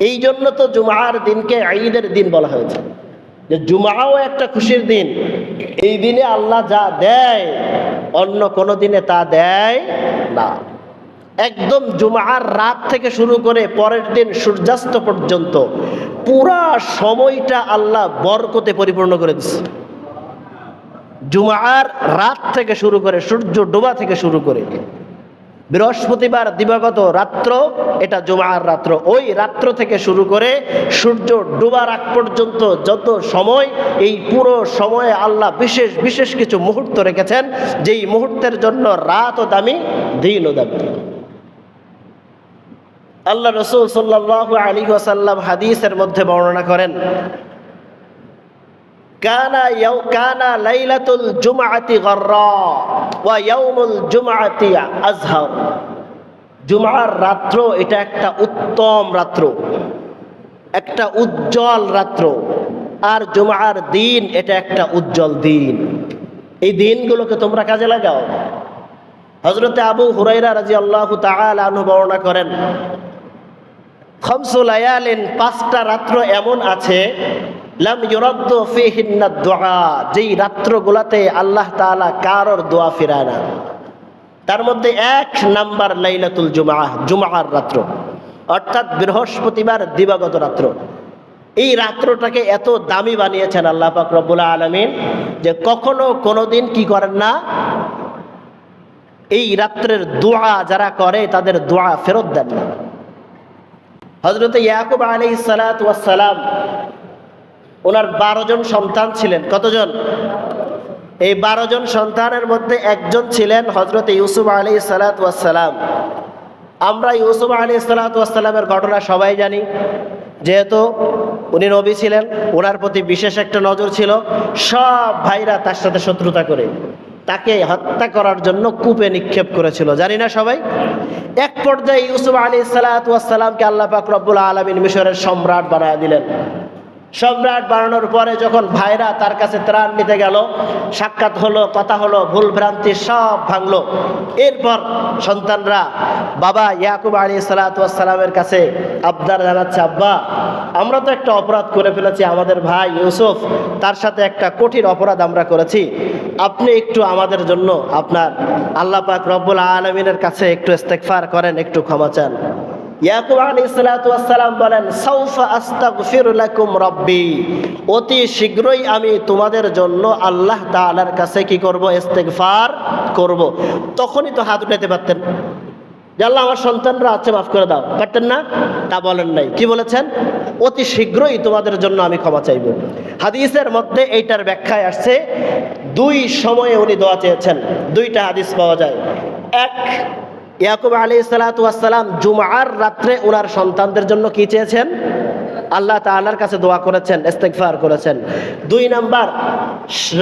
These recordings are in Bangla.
এই জন্য তো জুমার দিনকে ঈদের দিন বলা হয়েছে। যে জুমাও একটা খুশির দিন। এই দিনে আল্লাহ যা দেয়, অন্য কোনো দিনে তা দেয় না। একদম জুমার রাত থেকে শুরু করে পরের দিন সূর্যাস্ত পর্যন্ত পুরা সময়টা আল্লাহ বরকতে পরিপূর্ণ করে দিচ্ছে জুমার রাত থেকে শুরু করে সূর্য ডোবা থেকে শুরু করে বৃহস্পতিবার দিবাগত রাত্র, এটা জুমার রাত্র। ওই রাত্র থেকে শুরু করে সূর্য ডুবার আগ পর্যন্ত যত সময়, এই পুরো সময়ে আল্লাহ বিশেষ বিশেষ কিছু মুহূর্ত রেখেছেন, যেই মুহূর্তের জন্য রাতও দামি দিনও দামি। আল্লাহ রসুল সাল্লাহ আলী ওয়াসাল্লাম হাদিসের মধ্যে বর্ণনা করেন কানা ইয়াউ কানা লাইলাতুল জুমআতি গররা ওয়া ইয়াউমুল জুমআতি আজহার। জুমার রাত্র এটা একটা উত্তম রাত্র, একটা উজ্জ্বল রাত্র। আর জুমার দিন এটা একটা উজ্জ্বল দিন। এই দিনগুলোকে তোমরা কাজে লাগাও। হজরতে আবু হুরাইরা রাজি আল্লাহ তালু বর্ণনা করেন খমসুল আয়ালিন পাঁচটা রাত্র এমন আছে আল্লাহ কারোর দোয়া না। তার মধ্যে এক নাম্বার লাইলাতুল জুমা রাত্র। অর্থাৎ বৃহস্পতিবার দিবাগত রাত্র। এই রাত্রটাকে এত দামি বানিয়েছেন আল্লাহ পাক আলমিন যে কখনো কোনো দিন কি করেন না? এই রাত্রের দোয়া যারা করে, তাদের দোয়া ফেরত দেন না। হজরত ইয়াকুব আলী সালাম ওনার বারো জন সন্তান ছিলেন। কতজন? এই বারো জন সন্তানের মধ্যে একজন ছিলেন হজরত ইউসুফ আলী সালাতাম আমরা ইউসুফ আলী সালাতামের ঘটনা সবাই জানি। যেহেতু উনি নবী ছিলেন, ওনার প্রতি বিশেষ একটা নজর ছিল। সব ভাইরা তার সাথে শত্রুতা করে, তাকে হত্যা করার জন্য কূপে নিক্ষেপ করেছিল। জানি না সবাই? এক পর্যায়ে ইউসুফ আলী সালাতামকে আল্লাহ পাক রব্বুল আলমিন মিশরের সম্রাট বানায় দিলেন। সম্রাট বানানোর পরে যখন ভাইরা তার কাছে ত্রাণ নিতে গেল, সাক্ষাৎ হলো, কথা হলো, ভুল ভ্রান্তি সব ভাঙলো। এরপর সন্তানরা বাবা ইয়াকুব আলী সালাতামের কাছে আবদার জানাচ্ছে, আব্বা, আমরা তো একটা অপরাধ করে ফেলেছি, আমাদের ভাই ইউসুফ, তার সাথে একটা কঠিন অপরাধ আমরা করেছি। আপনি একটু আমাদের জন্য আপনার আল্লাহ পাক রব্বুল আলমিনের কাছে একটু ইস্তেকফার করেন, একটু ক্ষমা চান। ইয়াকুব আলী সালাতাম বলেন সৌফা আস্তাগফির লাকুম রব্বি। অতি শীঘ্রই আমি তোমাদের জন্য আল্লাহ তাআলার কাছে কি করব? ইস্তেগফার করব। তখনই তো হাত উঠাতে পারতেন। আল্লাহ, আমার সন্তানরা আছে, মাফ করে দাও। পারতেন না? তা বলেন নাই। কি বলেছেন? অতি শীঘ্রই তোমাদের জন্য আমি ক্ষমা চাইব। হাদিসের মধ্যে এইটার ব্যাখ্যায় আসছে, দুই সময়ে উনি দোয়া চেয়েছেন। দুইটা হাদিস পাওয়া যায়। এক ইয়াকুব আলী সালাতাম জুমার রাত্রে ওনার সন্তানদের জন্য কি চেয়েছেন? আল্লাহ তাআলার কাছে দোয়া করেছেন, ইস্তেগফার করেছেন। দুই নাম্বার,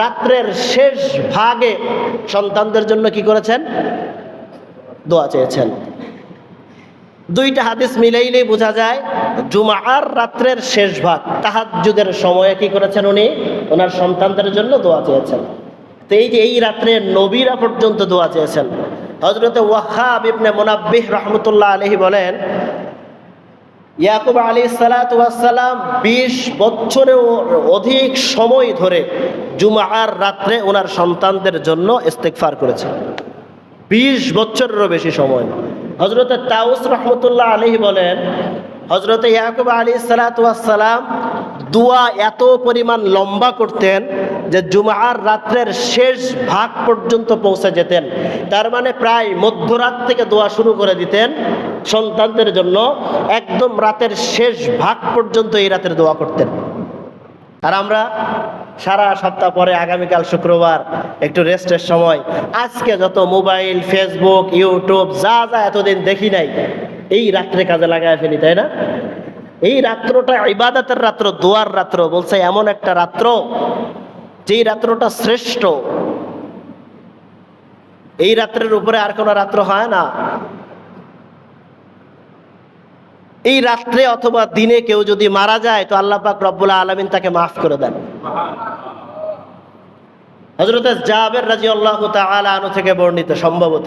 রাত্রের শেষ ভাগে সন্তানদের জন্য কি করেছেন? দোয়া চেয়েছেন। দুইটা হাদিস মিলাইলেই বোঝা যায় জুমার রাত্রের শেষ ভাগ, তাহাজ্জুদের সময়ে কি করেছেন উনি? ওনার সন্তানদের জন্য দোয়া চেয়েছেন। তো এই যে এই রাত্রে নবীরা পর্যন্ত দোয়া চেয়েছেন হজরত ওয়াহাব ইবনে মোনাব্বিহ রহমতুল্লাহ আলহি বলেন, ইয়াকুব আলী সালাতাম বিশ বছরেও অধিক সময় ধরে জুমার রাত্রে ওনার সন্তানদের জন্য ইস্তেকফার করেছেন বিশ বছরেরও বেশি সময়। হজরত তাউস রহমতুল্লাহ আলহি বলেন হজরত ইয়াকুব আলী সালাতাম দোয়া এত পরিমাণ লম্বা করতেন যে জুমার রাত্রের শেষ ভাগ পর্যন্ত পৌঁছে যেতেন। তার মানে প্রায় মধ্যরাত থেকে দোয়া শুরু করে দিতেন সন্তানদের জন্য। একদম রাতের শেষ ভাগ পর্যন্ত এই রাতের দোয়া করতেন। আর আমরা সারা সপ্তাহ পরে আগামীকাল শুক্রবার একটু রেস্টের সময়। আজকে যত মোবাইল, ফেসবুক, ইউটিউব, যা যা এতদিন দেখি নাই, এই রাত্রে কাজে লাগায় ফেলি, তাই না? এই রাত্রটা ইবাদতের রাত্র, দোয়ার রাত্র, বলছে এমন একটা রাত্র যেই রাত্রটা শ্রেষ্ঠ। এই রাত্রের উপরে আর কোনো রাত্র হয় না। এই রাত্রে অথবা দিনে কেউ যদি মারা যায়, তো আল্লাহ পাক রব্বুল আলমিন তাকে মাফ করে দেন। হজরত জাবের রাজি আল্লাহ থেকে বর্ণিত সম্ভবত।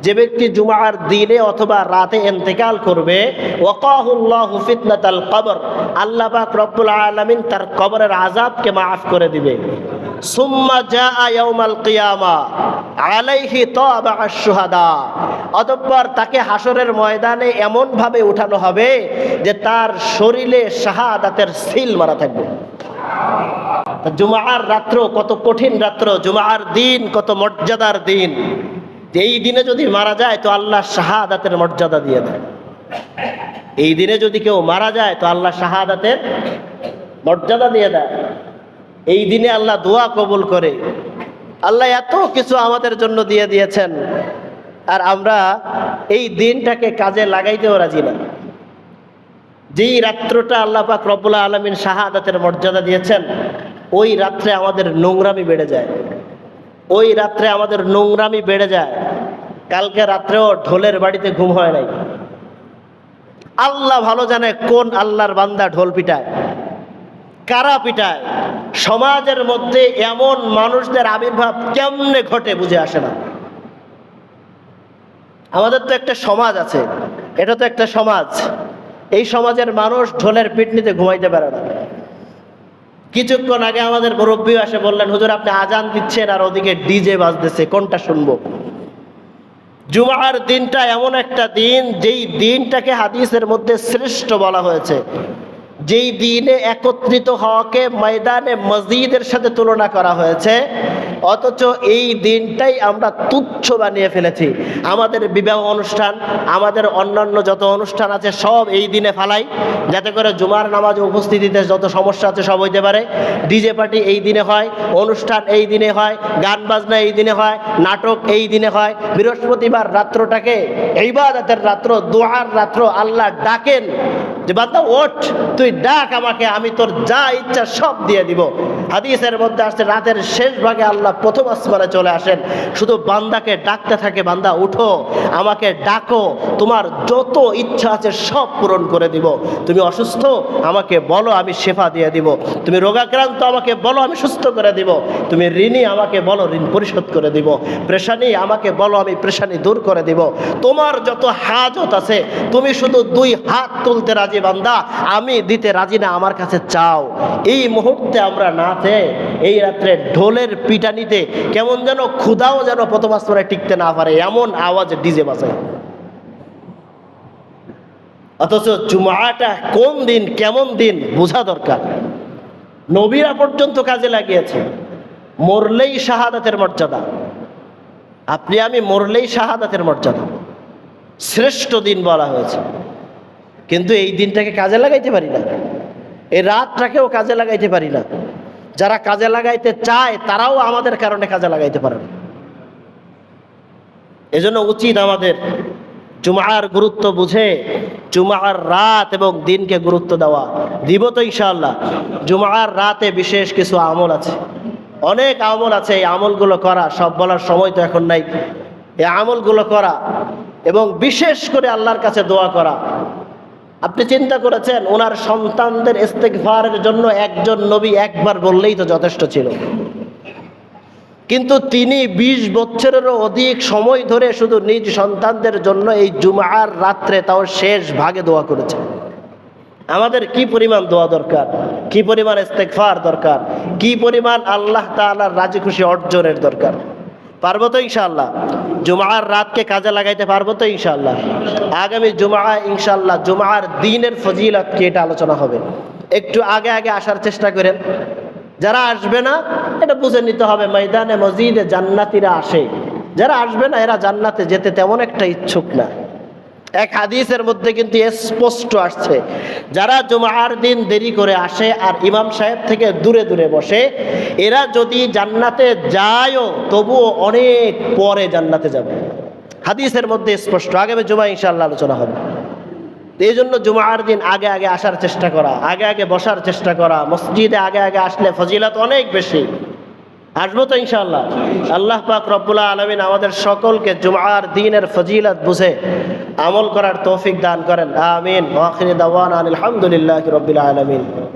যে ব্যক্তি জুমার দিনে অথবা রাতে ইন্তেকাল করবে, ওয়াকাহুল্লাহু ফিতনাতাল কবর, আল্লাহ পাক রব্বুল আলামিন তার কবরের আযাবকে মাফ করে দিবে। সুম্মা জাআ ইয়াউমাল কিয়ামা, আলাইহি তাবা আশ-শুহাদা। অতঃপর তাকে হাসরের ময়দানে এমন ভাবে উঠানো হবে যে তার শরীরে শাহাদাতের সিল মারা থাকবে। জুমার রাত্র কত কঠিন রাত্র, জুমার দিন কত মর্যাদার দিন। এই দিনে যদি মারা যায় তো আল্লাহ শাহাদাতের মর্যাদা দিয়ে দেয়। এই দিনে যদি কেউ মারা যায় তো আল্লাহ শাহাদাতের মর্যাদা দিয়ে দেয়। এই দিনে আল্লাহ দোয়া কবুল করে। আল্লাহ এত কিছু আমাদের জন্য দিয়ে দিয়েছেন। আর আমরা এই দিনটাকে কাজে লাগাইতেও রাজি না। যেই রাত্রটা আল্লাহ পাক রব্বুল আলমিন শাহাদাতের মর্যাদা দিয়েছেন, ওই রাত্রে আমাদের নোংরামি বেড়ে যায়। ওই রাত্রে আমাদের নোংরামি বেড়ে যায়। কালকে রাত্রেও ঢোলের বাড়িতে ঘুম হয় নাই। আল্লাহ ভালো জানে কোন আল্লাহর বান্দা ঢোল পিটায়, কারা পিটায়। সমাজের মধ্যে এমন মানুষদের আবির্ভাব কেমনে ঘটে বুঝে আসে না। আমাদের তো একটা সমাজ আছে, এটা তো একটা সমাজ। এই সমাজের মানুষ ঢোলের পিটনিতে ঘুমাইতে পারে না। কিছুক্ষণ আগে আমাদের মুরব্বী আসে, বললেন, হুজুর, আপনি আজান দিচ্ছেন আর ওদিকে ডিজে বাজতেছে, কোনটা শুনব? জুমার দিনটা এমন একটা দিন, যেই দিনটাকে হাদিসের মধ্যে শ্রেষ্ঠ বলা হয়েছে। যেই দিনে একত্রিত হওয়াকে ময়দানে মসজিদের সাথে তুলনা করা হয়েছে অথচ এই দিনটাই আমরা তুচ্ছ বানিয়ে ফেলেছি। আমাদের বিবাহ অনুষ্ঠান, আমাদের অন্যান্য যত অনুষ্ঠান আছে, সব এই দিনে ফালাই। যাতে করে জুমার নামাজ উপস্থিতিতে যত সমস্যা আছে, সব হইতে পারে। ডিজে পার্টি এই দিনে হয়, অনুষ্ঠান এই দিনে হয়, গান বাজনা এই দিনে হয়, নাটক এই দিনে হয়। বৃহস্পতিবার রাত্রটাকে এইবাদাতের রাত্র, দোয়ার রাত্র, আল্লাহ ডাকেন যে, বান্দা, ওঠ, তুই ডাক আমাকে, আমি তোর যা ইচ্ছা সব দিয়ে দিব। হাদিসের মধ্যে আসছে, রাতের শেষ ভাগে আল্লাহ প্রথম আসমানে চলে আসেন। শুধু বান্দাকে ডাকতে থাকে, বান্দা, উঠো, আমাকে ডাকো, তোমার যত ইচ্ছা আছে সব পূরণ করে দিব। তুমি অসুস্থ, আমাকে বলো, আমি সেফা দিয়ে দিব। তুমি রোগাক্রান্ত, আমাকে বলো, আমি সুস্থ করে দিব। তুমি ঋণী, আমাকে বলো, ঋণ পরিশোধ করে দিব। প্রেশানি, আমাকে বলো, আমি প্রেশানি দূর করে দিব। তোমার যত হাজত আছে, তুমি শুধু দুই হাত তুলতে রাজি, বান্দা। আমি দিতে রাজি না, আমার কাছে চাও। এই মুহূর্তে আমরা নাচে এই রাত্রে ঢোলের পিটানিতে কেমন যেন ক্ষুদাও যেন প্রথম আসমানে টিকতে না পারে, এমন আওয়াজ ডিজে বাজায়। অথচ জুমাটা কোন দিন, কেমন দিন, বোঝা দরকার। নবীরা পর্যন্ত কাজে লাগিয়েছে। মরলেই শাহাদাতের মর্যাদা। আপনি, আমি মরলেই শাহাদাতের মর্যাদা। শ্রেষ্ঠ দিন বলা হয়েছে। কিন্তু এই দিনটাকে কাজে লাগাইতে পারি না। এই রাতটাকেও কাজে লাগাইতে পারি না। যারা কাজে লাগাইতে চায়, তারাও আমাদের কারণে কাজে লাগাইতে পারে না এজন্য উচিত আমাদের জুমার গুরুত্ব বুঝে, জুমার রাত এবং দিনকে গুরুত্ব দেওয়া। দিব তো ইনশাআল্লাহ, জুমার রাতে বিশেষ কিছু আমল আছে। অনেক আমল আছে, এই আমলগুলো করা, সব বলার সময় তো এখন নাই। এই আমলগুলো করা এবং বিশেষ করে আল্লাহর কাছে দোয়া করা। আপনি চিন্তা করেছেন, ওনার সন্তানদের ইস্তেকভারের জন্য একজন নবী একবার বললেই তো যথেষ্ট ছিল। কিন্তু তিনি ২০ বছরেরও অধিক সময় ধরে শুধু নিজ সন্তানদের জন্য এই জুমার রাত্রে তাও শেষ ভাগে দোয়া করেছেন। আমাদের কি পরিমাণ দোয়া দরকার? কি পরিমাণ ইস্তেকফার দরকার? কি পরিমাণ আল্লাহ তাআলার রাজি খুশি অর্জনের দরকার? পারব তো ইনশাল্লাহ জুমার রাতকে কাজে লাগাইতে পারব তো ইনশাল্লাহ আগামী জুমা ইনশাল্লাহ জুমার দিনের ফজিলত কি এটা আলোচনা হবে। একটু আগে আগে আসার চেষ্টা করেন। যারা আসবে না, এটা বুঝে নিতে হবে, ময়দানে, মসজিদে জান্নাতিরা আসে। যারা আসবে না, এরা জান্নাতে যেতে তেমন একটা ইচ্ছুক না। এক হাদিসের মধ্যে কিন্তু স্পষ্ট আসছে। যারা জুমার দিন দেরি করে আসে আর ইমাম সাহেব থেকে দূরে দূরে বসে, এরা যদি জান্নাতে যায়ও, তবুও অনেক পরে জান্নাতে যাবে। হাদিসের মধ্যে স্পষ্ট। আগামী জুমা ইনশাল্লাহ আলোচনা হবে। এই জন্য জুমার দিন আগে আগে আসার চেষ্টা করা, আগে আগে বসার চেষ্টা করা, মসজিদে আগে আগে আসলে ফজিলত অনেক বেশি। আসব তো ইনশাআল্লাহ। আল্লাহ পাক রব্বুল্লাহ আলমিন আমাদের সকলকে জুমার দিনের ফজিলত বুঝে আমল করার তৌফিক দান করেন। আমিন। আলহামদুলিল্লাহ রবিল আলমিন।